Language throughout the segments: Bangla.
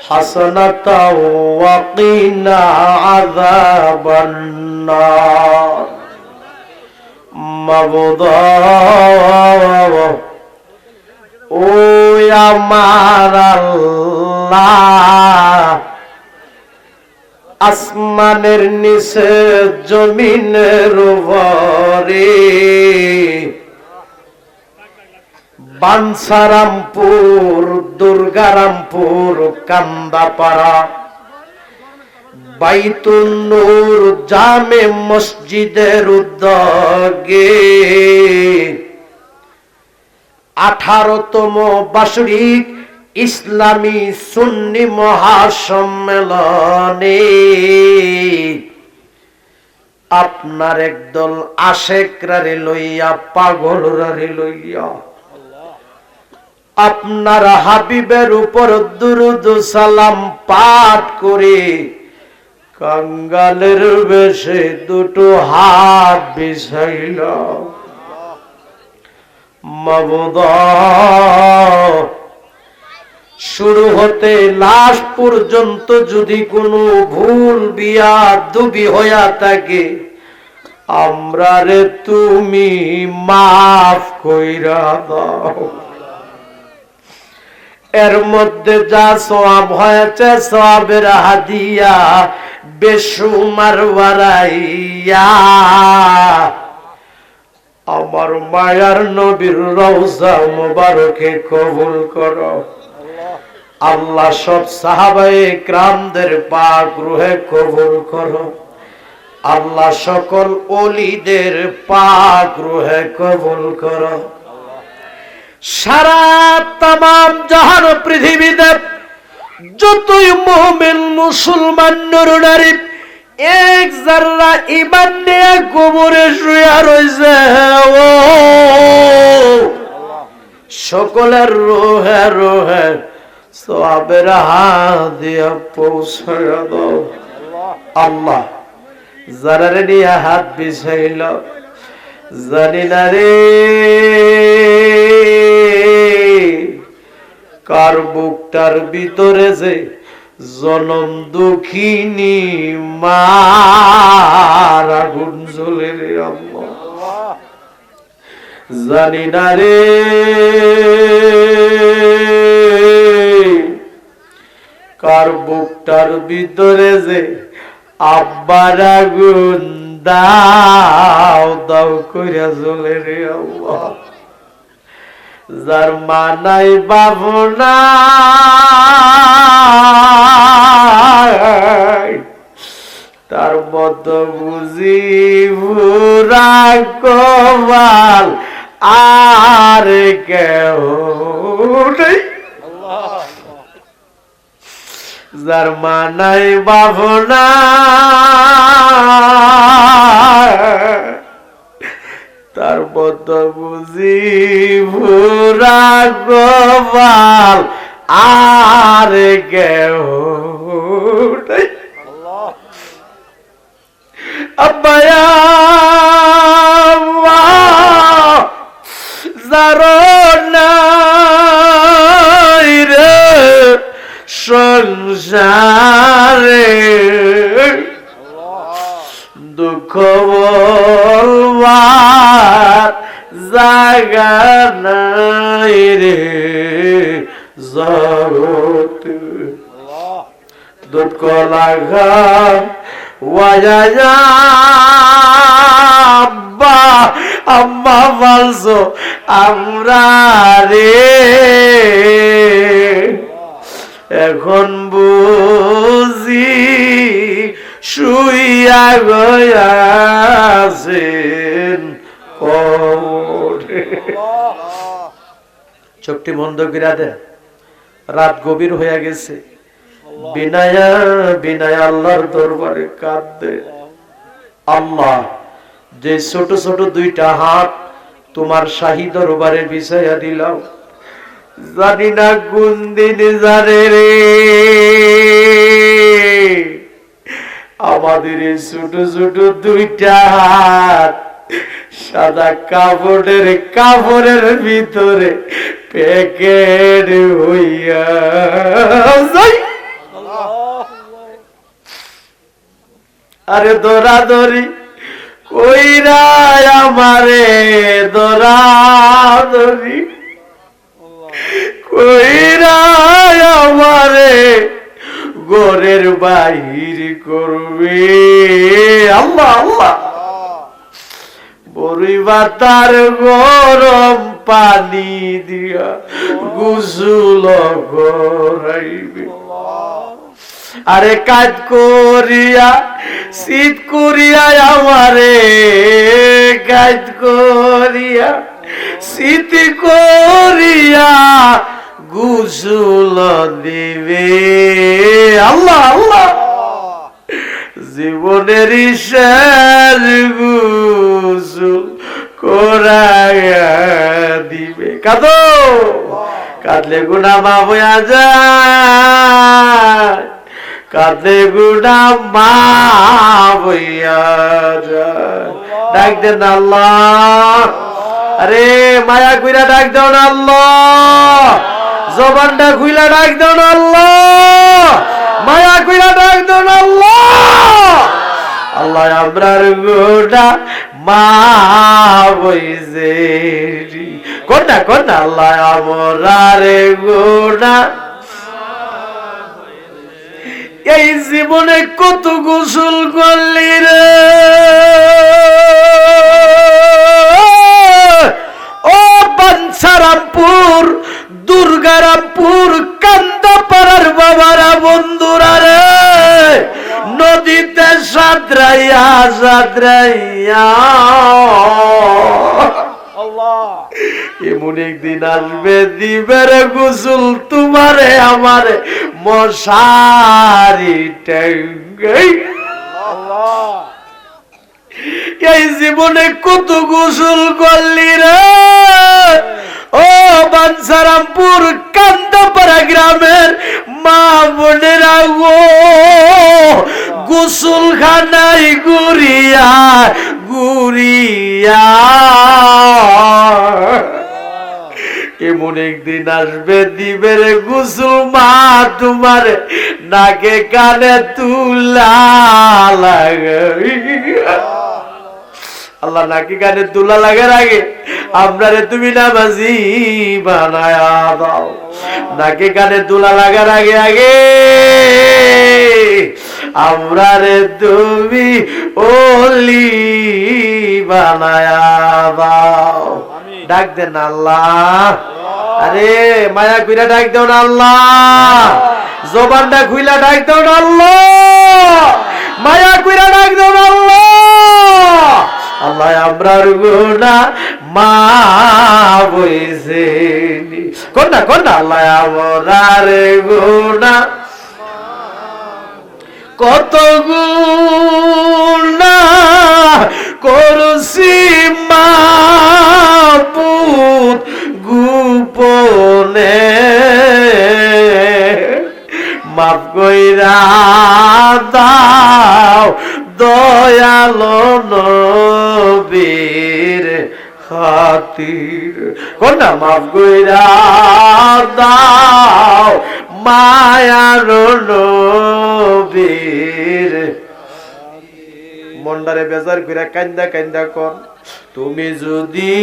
حسنة وقنا عذاب النار مبضى ও আমার আল্লাহ আসমানের নিচে জমিনের উপরে বাঞ্ছারামপুর দুর্গারামপুর, কান্দাপাড়া। বাইতুল নূর জামে মসজিদের উদ্যোগে আঠারোতম বার্ষিক ইসলামী সুন্নি মহাসম্মেলনে আপনার একদল আশেকরারে লইয়া, পাগলরারে লইয়া আপনার হাবিবের উপর দুরুদ সালাম পাঠ করে কাঙ্গালের বেশে দুটো হাত মাবুদা, শুরু হতে লাশ পর্যন্ত যদি কোনো ভুল বিয়া দুবি হইয়া থাকে আমরা রে তুমি মাফ কইরা দাও। এর মধ্যে যা সব হয়েছে সবের হাদিয়া বেসুমার বাড়াইয়া আমার মায়ার নবীর রওজা মুবারকে কবুল করো। আল্লাহ সব সাহাবায়ে ক্রামদের পাক রুহে কবুল করো। আল্লাহ সকল ওলিদের পাক রুহে কবুল করো। সারা তাম জাহান পৃথিবীতে যতই মুমিন মুসলমান নরনারী এক জাররা ইমান নিয়ে গোবরে শুয়া রয়েছে ও! সকলের রোহে রোহে সবের হাত দিয়া পৌঁছায় আল্লাহ যারা নিয়ে হাত বিছাইল জানি কার বুকটার ভিতরে যে জনম দুঃখিনী মার আগুন রে জানি না রে। কার বুকটার ভিতরে যে আব্বার আগুন দাও দাও কইরা জ্বলে রে আল্লাহ। যার মানাই বাবনা তার মত বুঝি ভুরা কবাল আর কেউ নেই। যার মানাই বাবনা তার মত বুঝি ভুরা গোপাল আর নেই। আব্বায়া যারো নাই সংসারে দুঃখ বলবার জায়গা নাই রে জগত দুঃখ লাগা আব্বা আম্মা বলছো আমরা রে। এখন বুঝি শুইয়া গয়াছেন। চোখটি বন্ধ করে দে, রাত গভীর হয়ে গেছে। বিনায়া, বিনায় আল্লাহর দরবারে কাঁদবে আল্লাহ, যে ছোট ছোট দুইটা হাত তোমার শাহী দরবারে বিছাইয়া দিলাম। জানি না কোন দিন জানে রে আমাদের ছোট ছোট দুইটা হাত সাদা কাপড়ের কাপড়ের ভিতরে প্যাকেট হইয়া। আরে দৌড়া দৌড়ি কইরা আমারে দৌড়া দৌড়ি কইরা আমারে গোরের বাহির করবে। আল্লাহ আল্লাহ বড়ি বাতার গরম পানি দিয়া গুসুল করাইবে আরে কাজ করিয়া, শীত করিয়া আমারে কাজ করিয়া শীত করিয়া গুসুল দিবে। আল্লাহ আল্লাহ। জীবনের গুসুল করাইয়া দিবে। কাঁদো, কাঁদলে গুণা মা বয়া যায়। কাঁদলে গুণা মা বইয়া যায়। ডাক দেন আল্লাহ। আরে মায়া কইরা ডাক দাও না আল্লাহ। জবানটা খুইলা ডাক দাও না আল্লাহ। মায়া কইরা ডাক দাও না আল্লাহ। আল্লাহ আমরার গোটা মা বইছে কোনটা কোনটা আল্লাহ আমরারে গোটা এই জীবনে কত গোসল করলি রে। বাঞ্ছারামপুর দুর্গারামপুর, কান্দাপাড়ার বাবারা বন্ধুরা রে। নদীতে সাঁতরাইয়া সাঁতরাইয়া। এমন একদিন আসবে, দিবের গোসল তোমারে আমারে মশারি টাঙ্গাই। এই জীবনে কত গোসল করলি রে? ও বাঞ্ছারামপুর কান্দাপাড়া গ্রামের মা বোনেরা গো। গোসল খানাই গুরিয়া গুরিয়া এমন একদিন আসবে দিবের গুসুল মা তোমার নাকে কানে তুলা লাগাই আল্লাহ নাকি কানে তুলা লাগার আগে আপনারে তুমি নামাজি বানায়া দাও। নাকি কানে তুলা লাগার আগে আগে আমরারে তুমি ওলি বানায়া দাও। ডাক দেন আল্লাহ। আরে মায়া কইরা ডাক দাও না আল্লাহ। জবানটা খুইলা ডাক দাও না আল্লাহ। মায়া কইরা ডাক দাও না আল্লাহ। আল্লাহ আমরার গুণা মা বইছে কোনটা কোনটা আল্লাহ আমরার গুণা কত গুণা করছি মাপুত গোপনে। মাফ কইরা দাও দয়ালো নবীর খাতির। কোনটা মাফ কইরা দাও মায়ার নবীর। মন্ডারে বেজার করে কান্দা কান্দা কর। তুমি যদি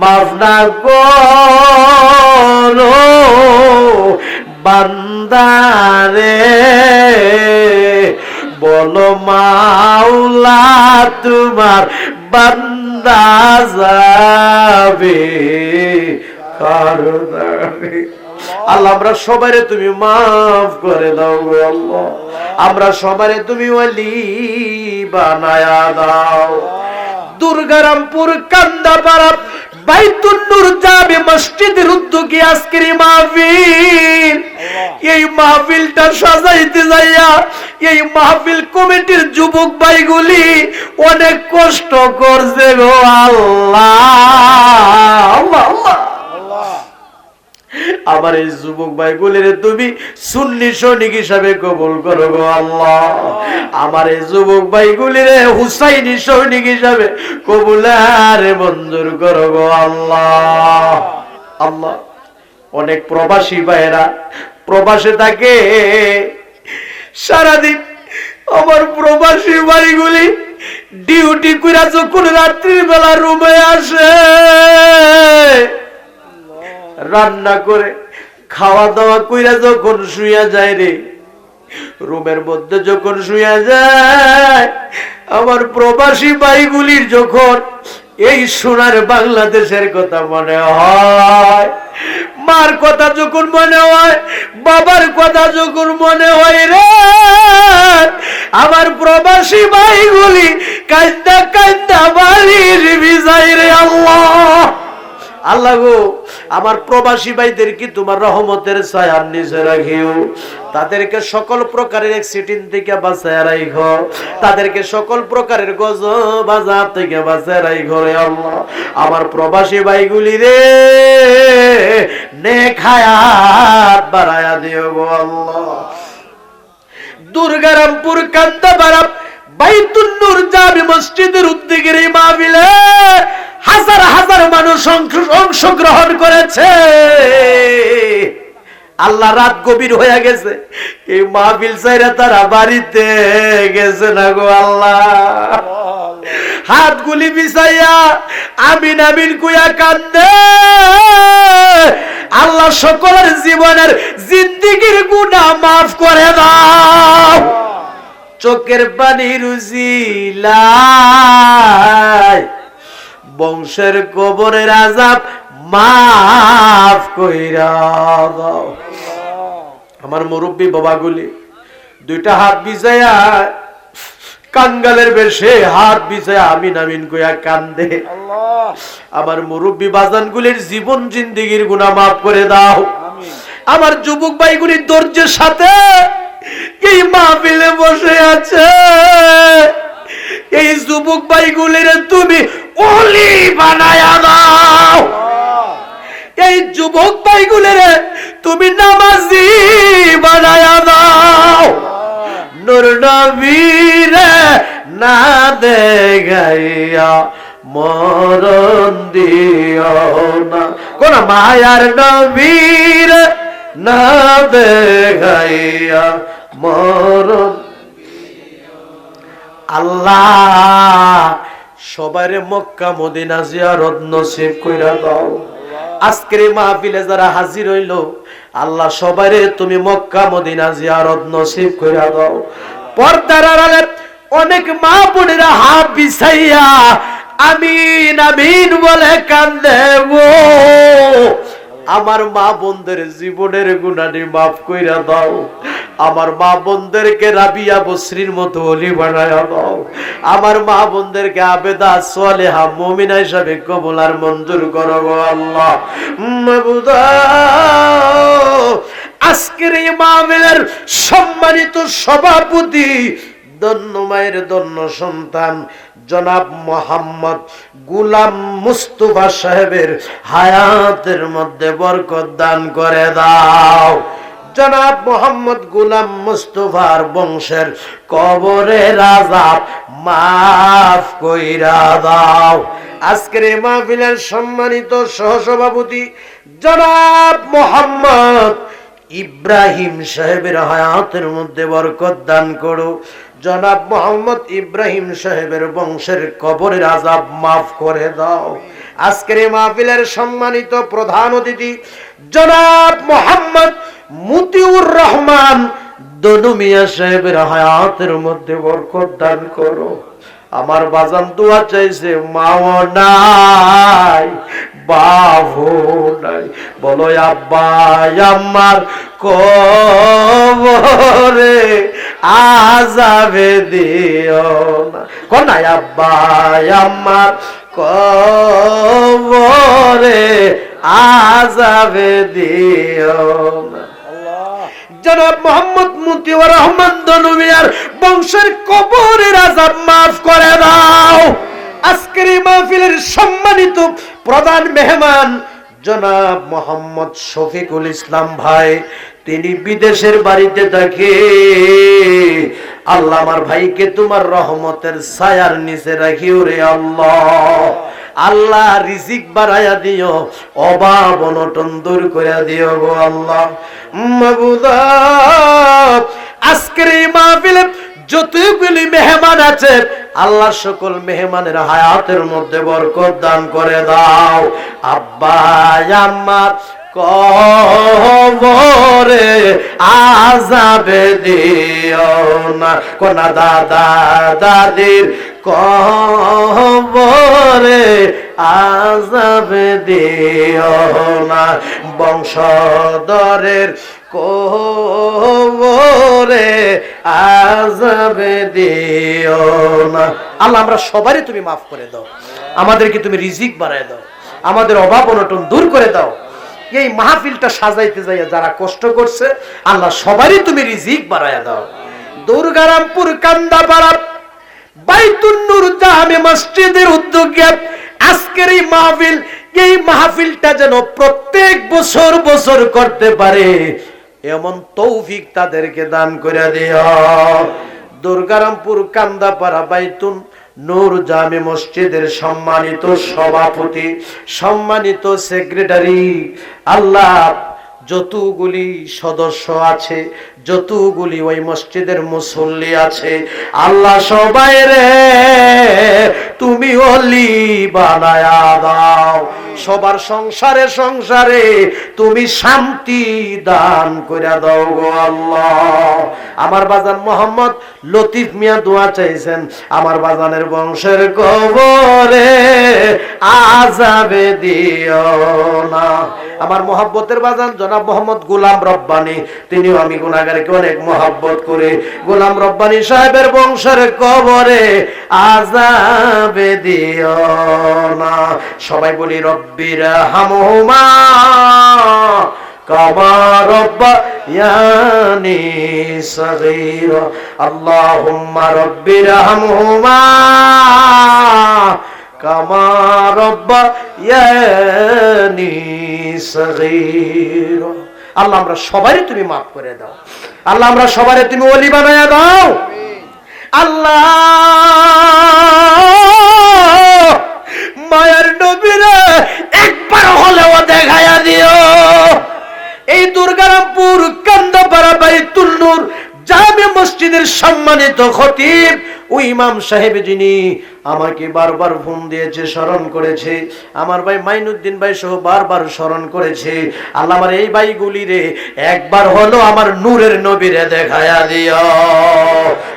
মাফ না করো, বান্দারে বলো মাওলা, তোমার বান্দা যাবে। আল্লাহ, আমরা সবারে তুমি মাফ করে দাও গো আল্লাহ। আমরা সবারে তুমি ওয়ালি বানায়া দাও। দুর্গারামপুর কান্দাপাড়া বাইতুন্নুর যাবে মসজিদের উদ্যোগে আজকের এই মাহফিল? এই মাহফিলটা সাজাইতে যাইয়া এই মাহফিল কমিটির যুবক ভাইগুলি অনেক কষ্ট করছে গো আল্লাহ। আল্লাহ আল্লাহ। আমার এই যুবক ভাই গুলির তুমি সুন্নি সৈনিক হিসাবে কবুল করো গো আল্লাহ। আমার এই যুবক ভাই গুলির হুসাইনি সৈনিক হিসাবে কবুল আরে মঞ্জুর করো গো আল্লাহ। আল্লাহ, অনেক প্রবাসী ভাইয়েরা প্রবাসে থাকে। সারাদিন আমার প্রবাসী বাড়িগুলি ডিউটি করে যখন রাত্রির বেলা রুমে আসে রান্না করে খাওয়া দাওয়া কইরা যখন শুয়া যায় রে, রুমের মধ্যে যখন শুয়া যায়, আমার প্রবাসী ভাইগুলির যখন এই সোনার বাংলাদেশের কথা মনে হয়, মার কথা যখন মনে হয়, বাবার কথা যখন মনে হয় রে, আমার প্রবাসী ভাইগুলি কান্দা কান্দা বাড়ির বিজাই রে আল্লাহ। আল্লাহ গো, আমার প্রবাসী ভাইদের কি তোমার রহমতের ছায়ার নিচে রাখিও? তাদেরকে সকল প্রকারের অ্যাক্সিডেন্ট থেকে বাঁচায় রাখো তাদেরকে সকল প্রকারের গজ বাজার থেকে বাঁচায় রাখো রে আল্লাহ। আমার প্রবাসী ভাইগুলি রে নে খায়াত বাড়ায়া দিও গো আল্লাহ। দুর্গারামপুর, কান্দাবারাম বাইতুন্নুর জামি মসজিদের উদ্যোগের এই মাহফিলে হাজার হাজার মানুষ অংশ- অংশগ্রহণ করেছে। আল্লাহ রাত গভীর হয়ে গেছে। এই মাহফিল চাইরা তারা বাড়িতে গেছে না গো আল্লাহ। হাতগুলি বিছাইয়া আমিন আমিন কুয়া কান্দে। আল্লাহ সকলের জীবনের জিন্দিগির গুণা মাফ করে দাও। চোখের পানি রুজিলাই বংশের কবরের আজাব মাফ কইরা দাও। আমার মুরব্বী বাবাগুলি, দুইটা হাত বিছাইয়া কাঙ্গালের বেশে হাত বিছাইয়া আমিন আমিন কইয়া কান্দে। আমার মুরব্বী বাজানগুলির জীবন জিন্দিগির গুণা মাফ করে দাও। আমার যুবক ভাইগুলির ধৈর্যের সাথে এই মাহফিলে বসে আছে। এই যুবক ভাইগুলির তুমি অলি বানায়া দাও। এই যুবক ভাইগুলির তুমি নামাজি বানায়া দাও। নূর নবীরে না দেখাইয়া মরণ দিও না। কোন মায়ার নবীর না দেখাইয়া মরণ আল্লাহ সবার মক্কা মদিনা জিয়ারত নসিব কইরা দাও। আজকের মাহফিলে যারা হাজির হইল, আল্লাহ সবাইরে তুমি মক্কা মদিনা জিয়ারত নসিব কইরা দাও। পর্দার আড়ালে অনেক মা বোনেরা হাত বিছাইয়া, আমিন আমিন বলে কান্দে গো। আমার মা বোনদের জীবনের গুণানি মাফ কইরা দাও। আমার মা বোনদেরকে রাবিয়া বসরির মতো অলি বানায়া দাও। আমার মা বোনদেরকে আবেদা সোয়ালেহা মমিনা হিসাবে কবুল আর মঞ্জুর করো আল্লাহ। আজকের এই মাহফিলের সম্মানিত সভাপতি দন্য মায়ের দন্য সন্তান, জনাব মোহাম্মদ গুলাম মুস্তফা সাহেবের হায়াতের মধ্যে বরকত দান করে দাও। জনাব মোহাম্মদ গুলাম মুস্তফার বংশের কবরে রাজা মাফ কইরা দাও। আজকের এই মাহফিলের সম্মানিত সহসভাপতি জনাব মোহাম্মদ ইব্রাহিম সাহেবের হায়াতের মধ্যে বরকত দান করো। জনাব মোহাম্মদ ইব্রাহিম সাহেবের বংশের কবরের আজাব মাফ করে দাও। আজকের মাহফিলের সম্মানিত প্রধান অতিথি জনাব মোহাম্মদ মুতিউর রহমান দনু মিয়া সাহেবের হায়াতের মধ্যে বরকত দান করো। আমার বাজান দোয়া চাইছে, মাও নাই, বাবু নাই। বলো আব্বা আমার কবরে আজাবে দিও না। কোনায় আব্বা আমার কবরে আজাবে দিও না। জনাব মোহাম্মদ মুতিউর রহমান দনুমিয়ার বংশের কবরের আজাব মাফ করে দাও। আজকের এই মাহফিলের সম্মানিত প্রধান মেহমান জনাব মোহাম্মদ শফিকুল ইসলাম ভাই তিনি বিদেশের বাড়িতে থাকে। আল্লাহ আমার ভাইকে তোমার রহমতের ছায়ার নিচে রাখি ওরে আল্লাহ। আল্লাহ রিজিক বাড়াইয়া দিও, অভাব অনটন দূর করে দিও গো আল্লাহ। আজকের এই মাহফিলে যতগুলি মেহমান আছে, আল্লাহ সকল মেহমানের হায়াতের মধ্যে বরকত দান করে দাও। আব্বা আমার কবরে আজাবে দিও না। কোনা দাদা, দাদির কবরে আজাবে দিও না। বংশধরের কবরে আজাবে দিও না। আল্লাহ, আমরা সবারই তুমি মাফ করে দাও। আমাদেরকে তুমি রিজিক বাড়ায় দাও। আমাদের অভাব অনটন দূর করে দাও। এই মাহফিলটা সাজাইতে যাইয়া যারা কষ্ট করছে, আল্লাহ সবারই তুমি রিজিক বাড়ায় দাও। দুর্গারামপুর কান্দাপাড়া, বাইতুন্নুর জামে মসজিদের উদ্যোগে আজকের এই মাহফিল, এই মাহফিলটা যেন প্রত্যেক বছর বছর করতে পারে, এমন তৌফিক তাদেরকে দান করে দিও। দুর্গারামপুর কান্দাপাড়া, বাইতুন নূর জামে মসজিদের সম্মানিত সভাপতি, সম্মানিত সেক্রেটারি, আল্লাহ যতগুলি সদস্য আছে, যতগুলি ওই মসজিদের মুসল্লি আছে, আল্লাহ সবাই রে তুমি অলি বানায়া দাও। সবার সংসারে সংসারে তুমি শান্তি দান করে দাও গো আল্লাহ। আমার বাজান মোহাম্মদ লতিফ মিয়া দোয়া চাইছেন, আমার বাজানের বংশের কবরে আজাবে দিও না। আমার মোহাব্বতের বাজান জনাব মোহাম্মদ গোলাম রব্বানি, তিনিও আমি গুনাগারকে অনেক মোহাব্বত করে। গোলাম রব্বানি সাহেবের বংশের কবরে আজাবে দিও না। সবাই বলি রব্বির হামহুমা কামা রব্বায়ানি সগীরা। আল্লাহুম্মা রব্বির হামহুমা কামা রব্বায়ানি সগীরা। আল্লাহ, আমরা সবারই তুমি মাফ করে দাও। আল্লাহ, আমরা সবারই তুমি ওলি বানায়া দাও। আল্লাহ মায়ের নবীরে একবার হলেও দেখায়া দিও। এই দুর্গারামপুর কান মসজিদের সম্মানিত খতিব, ওই ইমাম সাহেব যিনি আমাকে বারবার ফোন দিয়েছে, স্মরণ করেছে, আমার ভাই মাইনুদ্দিন ভাই সহ বারবার স্মরণ করেছে, আল্লাহ আমার এই ভাইগুলি রে একবার হলো আমার নূরের নবীরে দেখায়া দিও।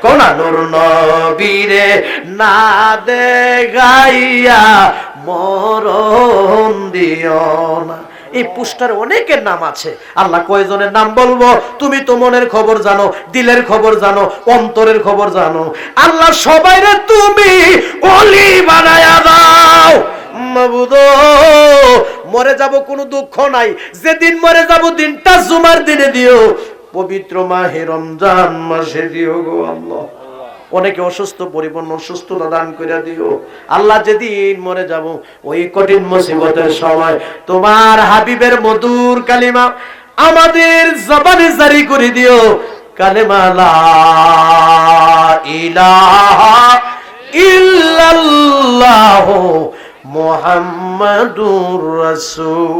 কোনা নূর নবীরে না দেখাইয়া মরণ দিও না। এই পুস্টার অনেকের নাম আছে। আল্লাহ কয়জনের নাম বলব? তুমি তো মনের খবর জানো, দিলের খবর জানো, অন্তরের খবর জানো। আল্লাহ সবাইরে তুমি অলি বানায়া দাও। মরে যাব কোনো দুঃখ নাই। যেদিন মরে যাব দিনটা জুমার দিনে দিও। পবিত্র মাহে রমজান মাসে দিও গো আল্লাহ। অনেকে অসুস্থ, পরিপূর্ণ সুস্থতা দান করে দিও। আল্লাহ যেদিন মরে যাব, ওই কঠিন মুসিবতের সময় তোমার হাবিবের মধুর কালিমা আমাদের জবানে জারি করে দিও। কালেমা ইল্লাল্লাহ মুহাম্মাদুর রাসূল।